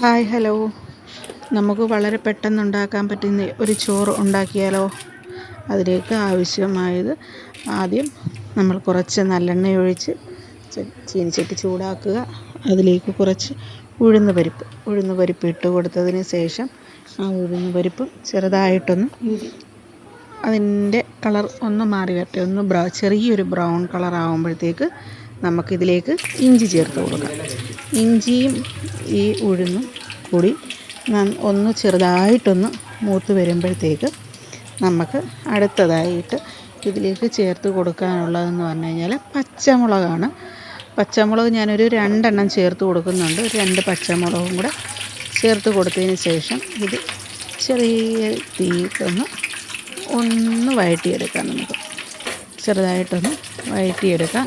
Hi hello. നമുക്ക് വളരെ പെട്ടെന്ന് ഉണ്ടാക്കാൻ പറ്റുന്ന ഒരു ചോറ് ഉണ്ടാക്കിയാലോ? അതിലേക്ക് ആവശ്യമായത് ആദ്യം നമ്മൾ കുറച്ച് നല്ലെണ്ണ ഒഴിച്ച് ചീനിച്ചട്ടി ചൂടാക്കുക. അതിലേക്ക് കുറച്ച് ഉഴുന്ന് പരിപ്പ് ഉഴുന്ന് പരിപ്പ് ഇട്ട് കൊടുത്തതിന് ശേഷം ആ ഉഴുന്ന് പരിപ്പ് ചെറുതായിട്ടൊന്ന് അതിന്റെ കളർ ഒന്ന് മാറി വരട്ടെ. ഒന്ന് ബ്രൗ ചെറിയൊരു ബ്രൗൺ കളർ ആകുമ്പോഴത്തേക്ക് നമുക്കിതിലേക്ക് ഇഞ്ചി ചേർത്ത് കൊടുക്കാം. ഇഞ്ചിയും ഈ ഉഴുന്നും കൂടി ഒന്ന് ചെറുതായിട്ടൊന്ന് മൂത്ത് വരുമ്പോഴത്തേക്ക് നമുക്ക് അടുത്തതായിട്ട് ഇതിലേക്ക് ചേർത്ത് കൊടുക്കാനുള്ളതെന്ന് പറഞ്ഞു കഴിഞ്ഞാൽ പച്ചമുളകാണ്. പച്ചമുളക് ഞാനൊരു രണ്ടെണ്ണം ചേർത്ത് കൊടുക്കുന്നുണ്ട്. രണ്ട് പച്ചമുളകും കൂടെ ചേർത്ത് കൊടുത്തതിന് ശേഷം ഇത് ചെറിയ തീയിട്ടൊന്ന് ഒന്ന് വഴറ്റിയെടുക്കാം നമുക്ക്. ചെറുതായിട്ടൊന്ന് വഴറ്റിയെടുക്കാം.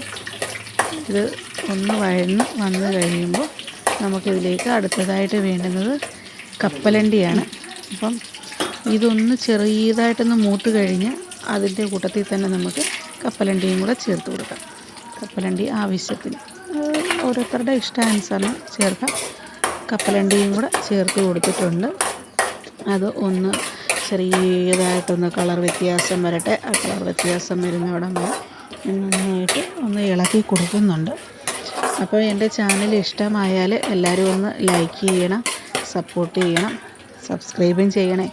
ഇത് ഒന്ന് വഴന്ന് വന്ന് കഴിയുമ്പോൾ നമുക്കിതിലേക്ക് അടുത്തതായിട്ട് വേണ്ടുന്നത് കപ്പലണ്ടിയാണ്. അപ്പം ഇതൊന്ന് ചെറിയതായിട്ടൊന്ന് മൂത്ത് കഴിഞ്ഞ് അതിന്റെ കൂട്ടത്തിൽ തന്നെ നമുക്ക് കപ്പലണ്ടിയും കൂടെ ചേർത്ത് കൊടുക്കാം. കപ്പലണ്ടി ആവശ്യത്തിന്. ഓരോരുത്തരുടെ ഇഷ്ടാനുസരണം ചേർക്കാം. കപ്പലണ്ടിയും കൂടെ ചേർത്ത് കൊടുത്തിട്ടുണ്ട്. അത് ഒന്ന് ചെറിയതായിട്ടൊന്ന് കളർ വ്യത്യാസം വരട്ടെ. ആ കളർ വ്യത്യാസം വരുന്നവിടെ വരെ നന്നായിട്ട് ഒന്ന് ഇളക്കി കൊടുക്കുന്നുണ്ട്. അപ്പോൾ എന്റെ ചാനൽ ഇഷ്ടമായാൽ എല്ലാവരും ഒന്ന് ലൈക്ക് ചെയ്യണം സപ്പോർട്ട് ചെയ്യണം സബ്സ്ക്രൈബും ചെയ്യണേ.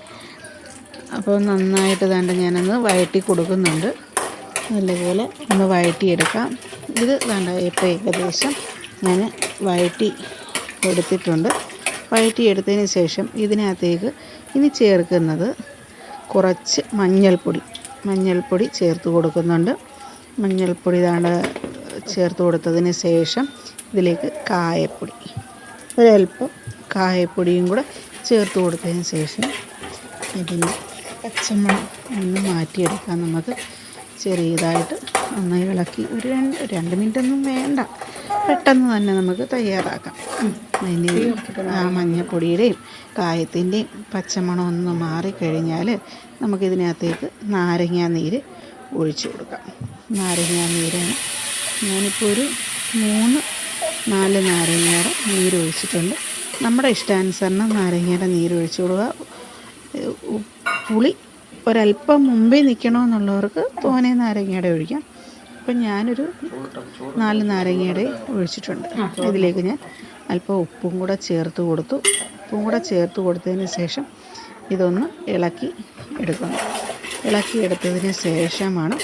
അപ്പോൾ നന്നായിട്ട് വേണ്ട ഞാനൊന്ന് വഴറ്റി കൊടുക്കുന്നുണ്ട്. നല്ലപോലെ ഒന്ന് വഴറ്റിയെടുക്കാം. ഇത് വേണ്ട ഇപ്പോൾ ഏകദേശം ഞാൻ വഴറ്റി എടുത്തിട്ടുണ്ട് വഴറ്റിയെടുത്തതിന് ശേഷം ഇതിനകത്തേക്ക് ഇനി ചേർക്കുന്നത് കുറച്ച് മഞ്ഞൾപ്പൊടി മഞ്ഞൾപ്പൊടി ചേർത്ത് കൊടുക്കുന്നുണ്ട്. മഞ്ഞൾപ്പൊടി ഇതാണ് ചേർത്ത് കൊടുത്തതിന് ശേഷം ഇതിലേക്ക് കായപ്പൊടി. ഒരൽപ്പം കായപ്പൊടിയും കൂടെ ചേർത്ത് കൊടുത്തതിന് ശേഷം ഇതിന് പച്ചമണം ഒന്ന് മാറ്റിയെടുക്കാം. നമുക്ക് ചെറിയതായിട്ട് നന്നായി ഇളക്കി ഒരു രണ്ട് രണ്ട് മിനിറ്റൊന്നും വേണ്ട. പെട്ടെന്ന് തന്നെ നമുക്ക് തയ്യാറാക്കാം. അതിന് ആ മഞ്ഞപ്പൊടിയുടെയും കായത്തിന്റെയും പച്ചമണം ഒന്ന് മാറിക്കഴിഞ്ഞാൽ നമുക്കിതിനകത്തേക്ക് നാരങ്ങാ നീര് ഒഴിച്ചു കൊടുക്കാം. നാരങ്ങാ നീരാണ് ഞാനിപ്പോൾ ഒരു മൂന്ന് നാല് നാരങ്ങയുടെ നീര് ഒഴിച്ചിട്ടുണ്ട് നമ്മുടെ ഇഷ്ടാനുസരണം നാരങ്ങയുടെ നീര് ഒഴിച്ചു കൊടുക്കുക പുളി ഒരല്പം മുമ്പേ നിൽക്കണമെന്നുള്ളവർക്ക് തോനെ നാരങ്ങയുടെ ഒഴിക്കാം. അപ്പം ഞാനൊരു നാല് നാരങ്ങയുടെ ഒഴിച്ചിട്ടുണ്ട്. ഇതിലേക്ക് ഞാൻ അല്പം ഉപ്പും കൂടെ ചേർത്ത് കൊടുത്തു. ഉപ്പും കൂടെ ചേർത്ത് കൊടുത്തതിന് ശേഷം ഇതൊന്ന് ഇളക്കി എടുക്കണം ഇളക്കി എടുത്തതിന് ശേഷമാണ്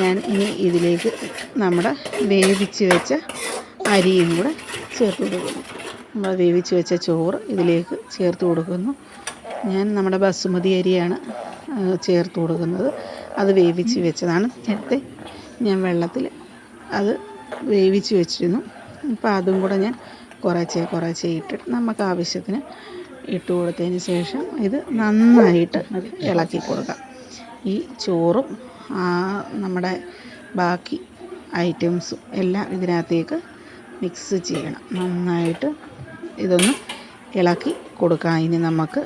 ഞാൻ ഇനി ഇതിലേക്ക് നമ്മുടെ വേവിച്ച് വെച്ച അരിയും കൂടെ ചേർത്ത് കൊടുക്കുന്നു. നമ്മൾ വേവിച്ച് വെച്ച ചോറ് ഇതിലേക്ക് ചേർത്ത് കൊടുക്കുന്നു. ഞാൻ നമ്മുടെ ബസുമതി അരിയാണ് ചേർത്ത് കൊടുക്കുന്നത്. അത് വേവിച്ച് വെച്ചതാണ്. നേരത്തെ ഞാൻ വെള്ളത്തിൽ അത് വേവിച്ച് വെച്ചിരുന്നു. അപ്പോൾ അതും കൂടെ ഞാൻ കുറച്ചേ കുറച്ചേ ഇട്ടിട്ട് നമുക്ക് ആവശ്യത്തിന് ഇട്ട് കൊടുത്തതിന് ശേഷം ഇത് നന്നായിട്ട് ഇളക്കി കൊടുക്കാം. ഈ ചോറും നമ്മുടെ ബാക്കി ഐറ്റംസും എല്ലാം ഇതിനകത്തേക്ക് മിക്സ് ചെയ്യണം. നന്നായിട്ട് ഇതൊന്ന് ഇളക്കി കൊടുക്കാം. ഇനി നമുക്ക്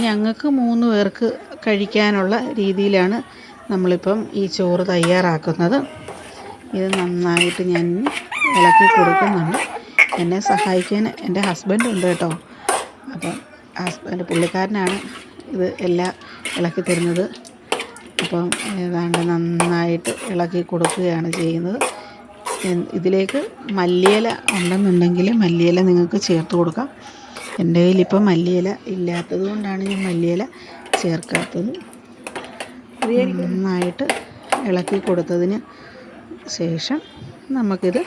ഞങ്ങൾക്ക് മൂന്ന് പേർക്ക് കഴിക്കാനുള്ള രീതിയിലാണ് നമ്മളിപ്പം ഈ ചോറ് തയ്യാറാക്കുന്നത്. ഇത് നന്നായിട്ട് ഞാൻ ഇളക്കി കൊടുക്കുന്നുണ്ട്. എന്നെ സഹായിക്കാൻ എന്റെ ഹസ്ബൻഡ് ഉണ്ട് കേട്ടോ. അപ്പം ഹസ്ബൻഡ് പുള്ളിക്കാരനാണ് ഇത് എല്ലാം ഇളക്കി തരുന്നത്. അപ്പം ഏതാണ്ട് നന്നായിട്ട് ഇളക്കി കൊടുക്കുകയാണ് ചെയ്യുന്നത്. ഇതിലേക്ക് മല്ലിയില ഉണ്ടെന്നുണ്ടെങ്കിൽ മല്ലിയില നിങ്ങൾക്ക് ചേർത്ത് കൊടുക്കാം. എന്റെ കയ്യിൽ മല്ലിയില ഇല്ലാത്തത് കൊണ്ടാണ് ഞാൻ മല്ലിയില ചേർക്കാത്തത്. നന്നായിട്ട് ഇളക്കി കൊടുത്തതിന് ശേഷം നമുക്കിത്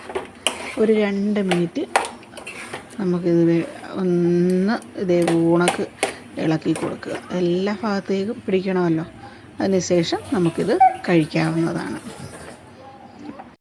ഒരു രണ്ട് മിനിറ്റ് നമുക്കിത് ഒന്ന് ഇതേ ഊണക്ക് ഇളക്കി കൊടുക്കുക. എല്ലാ ഭാഗത്തേക്കും പിടിക്കണമല്ലോ. അതിന് ശേഷം നമുക്കിത് കഴിക്കാവുന്നതാണ്.